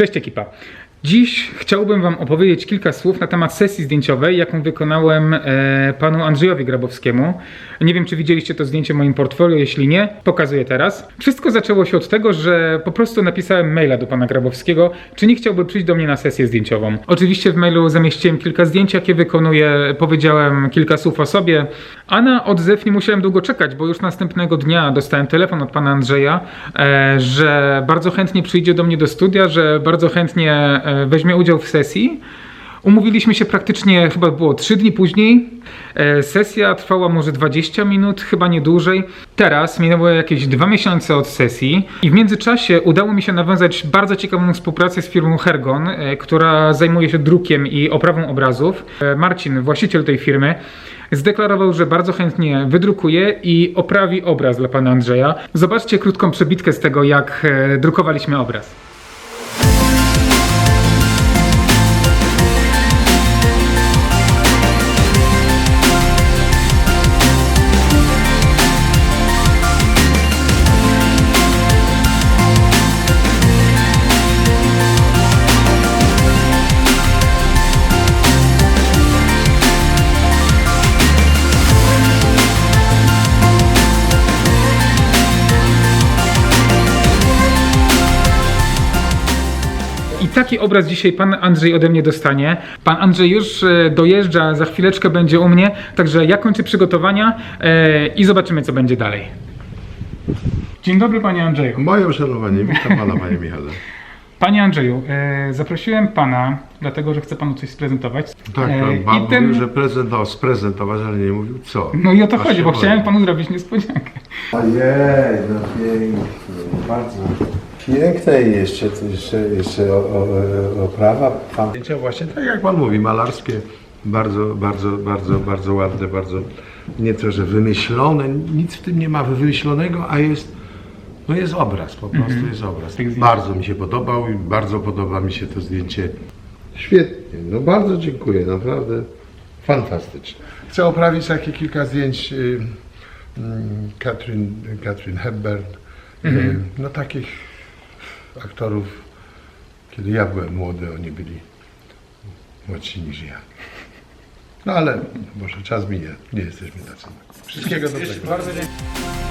Cześć ekipa. Dziś chciałbym Wam opowiedzieć kilka słów na temat sesji zdjęciowej, jaką wykonałem e, panu Andrzejowi Grabowskiemu. Nie wiem, czy widzieliście to zdjęcie w moim portfolio, jeśli nie, pokazuję teraz. Wszystko zaczęło się od tego, że po prostu napisałem maila do pana Grabowskiego, czy nie chciałby przyjść do mnie na sesję zdjęciową. Oczywiście w mailu zamieściłem kilka zdjęć, jakie wykonuję, powiedziałem kilka słów o sobie, a na odzew nie musiałem długo czekać, bo już następnego dnia dostałem telefon od pana Andrzeja, e, że bardzo chętnie przyjdzie do mnie do studia, że bardzo chętnie e, weźmie udział w sesji. Umówiliśmy się praktycznie, chyba było 3 dni później. E, Sesja trwała może 20 minut, chyba nie dłużej. Teraz minęły jakieś dwa miesiące od sesji i w międzyczasie udało mi się nawiązać bardzo ciekawą współpracę z firmą Hergon, e, która zajmuje się drukiem i oprawą obrazów. E, Marcin, właściciel tej firmy, zdeklarował, że bardzo chętnie wydrukuje i oprawi obraz dla pana Andrzeja. Zobaczcie krótką przebitkę z tego, jak e, drukowaliśmy obraz. Taki obraz dzisiaj pan Andrzej ode mnie dostanie. Pan Andrzej już e, dojeżdża, za chwileczkę będzie u mnie, także ja kończę przygotowania e, i zobaczymy, co będzie dalej. Dzień dobry, panie Andrzeju. Moje uszanowanie, witam pana panie Michale. Panie Andrzeju, e, zaprosiłem pana, dlatego że chcę panu coś sprezentować. Tak, E, pan, pan i ten- mówił, że prezent, o, sprezentować, ale nie mówił co. No i o to Aż chodzi, się bo boję. chciałem panu zrobić niespodziankę. Ojej, no pięknie, bardzo piękne i jeszcze, to jeszcze, jeszcze o, o, oprawa. Pan Zdjęcia właśnie tak jak pan mówi, malarskie, bardzo, bardzo, bardzo, bardzo ładne, bardzo nie to, że wymyślone, nic w tym nie ma wymyślonego, a jest, no jest obraz, po prostu jest obraz. Zdjęć. Bardzo mi się podobał i bardzo podoba mi się to zdjęcie. Świetnie, no bardzo dziękuję, naprawdę fantastyczne. Chcę oprawić takie kilka zdjęć y, mm, Katrin, Katrin Hepburn, y, no takich aktorów, kiedy ja byłem młody, oni byli młodsi niż ja. No ale może czas minie, nie jesteśmy tacy. Wszystkiego dobrego. Bardzo dziękuję.